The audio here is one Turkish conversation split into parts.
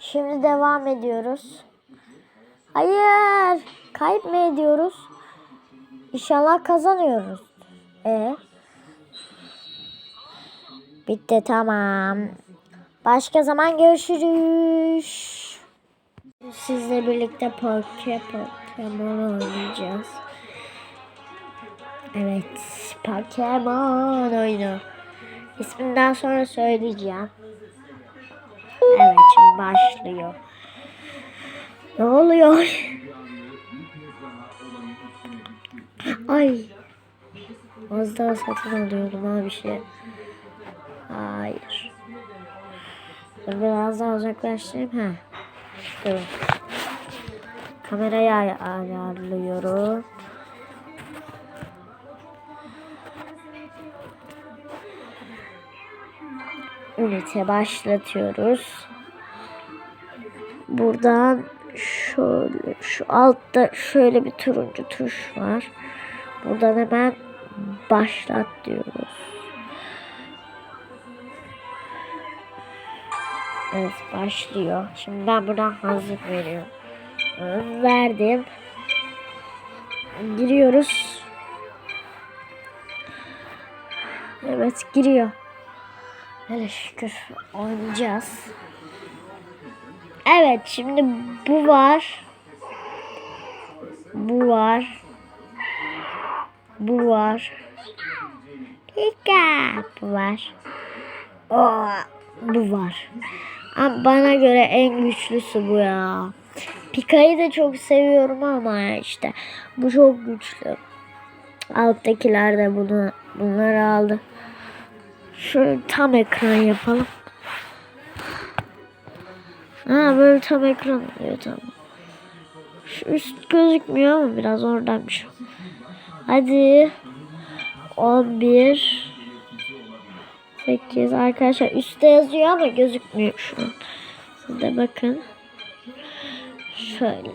Şimdi devam ediyoruz. Hayır. Kayıp mı ediyoruz? İnşallah kazanıyoruz. E. Bitti tamam. Başka zaman görüşürüz. Sizle birlikte Poke Pokemon oynayacağız. Evet, Pokemon oyunu. İsminden sonra söyleyeceğim. Evet, başlıyor. Ne oluyor? Ay. Az daha satın alıyordum ha bir şey. Hayır. Biraz daha uzaklaştırayım. Ha. Dur. Kamerayı ay- ayarlıyorum. Ünite başlatıyoruz. Buradan şöyle şu altta şöyle bir turuncu tuş var. Buradan hemen başlat diyoruz. Evet başlıyor. Şimdi ben buradan hazır veriyorum. Verdim. Giriyoruz. Evet giriyor. Hele şükür oynayacağız. Evet şimdi bu var. Bu var. Bu var. Pika bu var. Oo, bu var. Ama bana göre en güçlüsü bu ya. Pika'yı da çok seviyorum ama işte bu çok güçlü. Alttakiler de bunu bunları aldı. Şöyle tam ekran yapalım. Ha böyle tam ekran oluyor tamam. Şu üst gözükmüyor ama biraz oradaymış. Hadi. 11 8 arkadaşlar üstte yazıyor ama gözükmüyor şu an. Siz de bakın. Şöyle.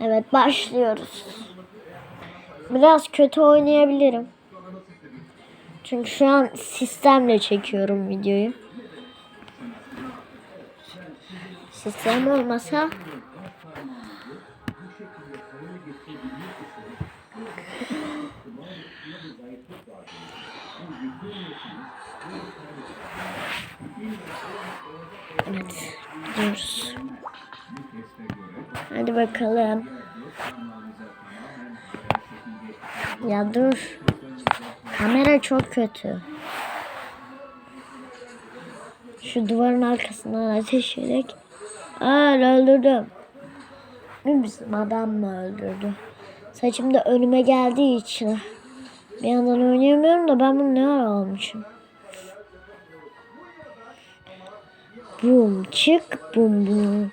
Evet başlıyoruz. Biraz kötü oynayabilirim. Çünkü şu an sistemle çekiyorum videoyu. Sistem olmasa Evet, gidiyoruz. Hadi bakalım. Ya dur. Kamera çok kötü. Şu duvarın arkasından ateş ederek. Aa öldürdüm. Bizim adam mı öldürdü? Saçım da önüme geldiği için. Bir yandan oynayamıyorum da ben bunu ne ara almışım. Bum çık bum bum.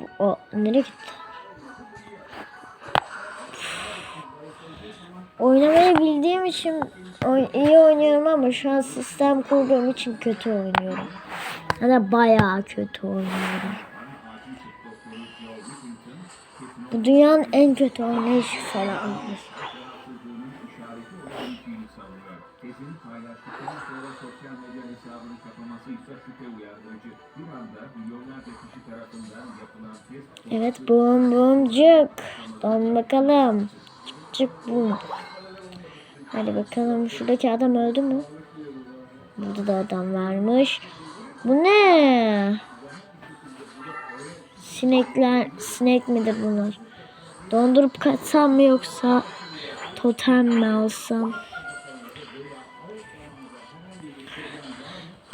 Bu- O nereye gitti? Oynamayı bildiğim için iyi oynuyorum ama şu an sistem kurduğum için kötü oynuyorum. Ya da bayağı kötü oynuyorum. Bu dünyanın en kötü oynayışı falan. Tezini paylaştıktan sonra sosyal medya Evet bum bumcuk. Don bakalım. Çık çık bum. Hadi bakalım şuradaki adam öldü mü? Burada da adam varmış. Bu ne? Sinekler, sinek midir bunlar? Dondurup kaçsam mı yoksa totem mi alsam?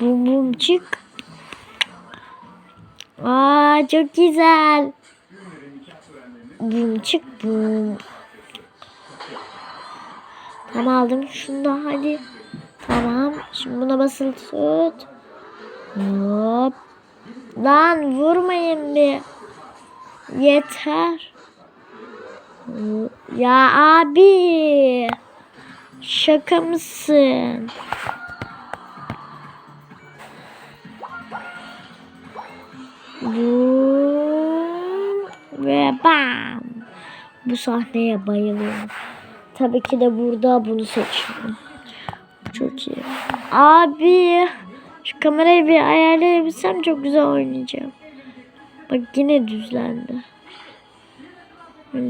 Bum bum çık. Aa çok güzel. Bum çık bum. Tamam aldım şunu da hadi. Tamam. Şimdi buna basılı tut. Hop. Lan vurmayın bir. Yeter. Ya abi. Şaka mısın? Bu ve bam. Bu sahneye bayılıyorum. Tabii ki de burada bunu seçiyorum. Çok iyi. Abi şu kamerayı bir ayarlayabilsem çok güzel oynayacağım. Bak yine düzlendi.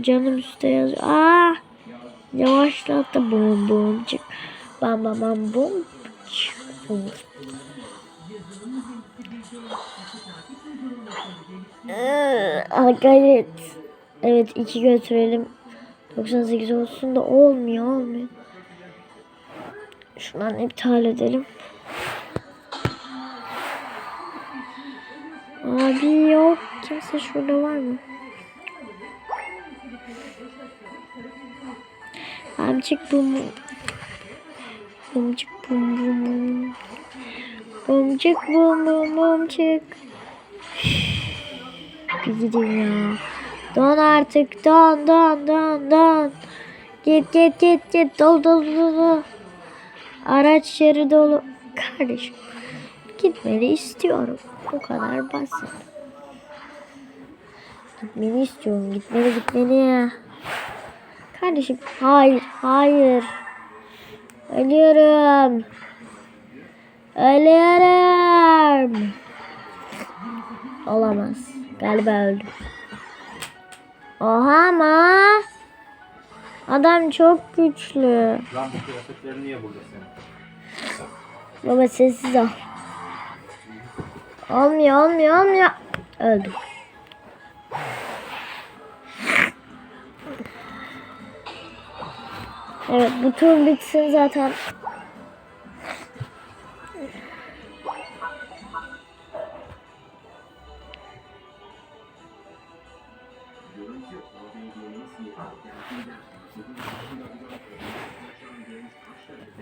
Canım üstte yazıyor. Aa! Yavaşlattı. Bum bum çık. Bam bam bam bum. bum. Aa, gayret. Evet iki götürelim. 98 olsun da olmuyor olmuyor. Şundan iptal edelim. Abi yok. Kimse şurada var mı? Amcık bum bum. Bumcık bum bum bum. Bumcık bum bum bumcık. Bir gidin. Don artık don don don don. Git git git git dol dol dol dol. Araç yeri dolu. Kardeşim gitmeni istiyorum. Bu kadar basit. Gitmeni istiyorum. Gitmeni gitmeni ya. Kardeşim hayır hayır. Ölüyorum. Ölüyorum. Olamaz. Galiba öldüm. Oha ama. Adam çok güçlü. Lan bu kıyafetler niye burada senin? Baba sessiz ol. Olmuyor olmuyor olmuyor. Öldüm. Evet bu tur bitsin zaten.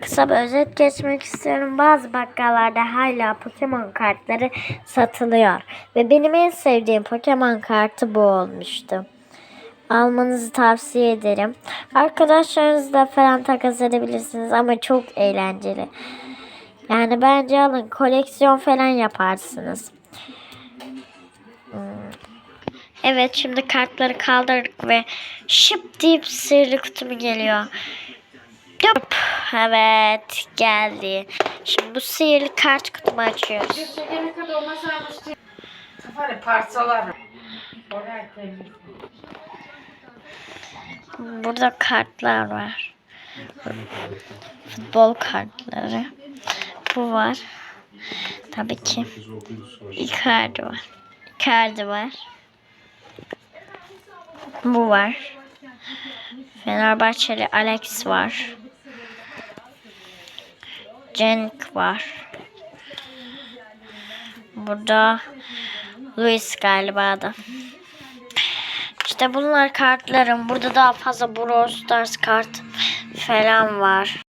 Kısa bir özet geçmek istiyorum. Bazı bakkallarda hala Pokemon kartları satılıyor. Ve benim en sevdiğim Pokemon kartı bu olmuştu. Almanızı tavsiye ederim. Arkadaşlarınızla falan takas edebilirsiniz ama çok eğlenceli. Yani bence alın koleksiyon falan yaparsınız. Evet şimdi kartları kaldırdık ve şıp deyip sihirli kutumu geliyor. Yup. Evet geldi. Şimdi bu sihirli kart kutumu açıyoruz. Parçalar. Burada kartlar var. Futbol kartları. Bu var. Tabii ki. Icardi var. Icardi var. Bu var. Fenerbahçeli Alex var. Cenk var. Burada Luis galiba da. İşte bunlar kartlarım. Burada daha fazla Brawl Stars kart falan var.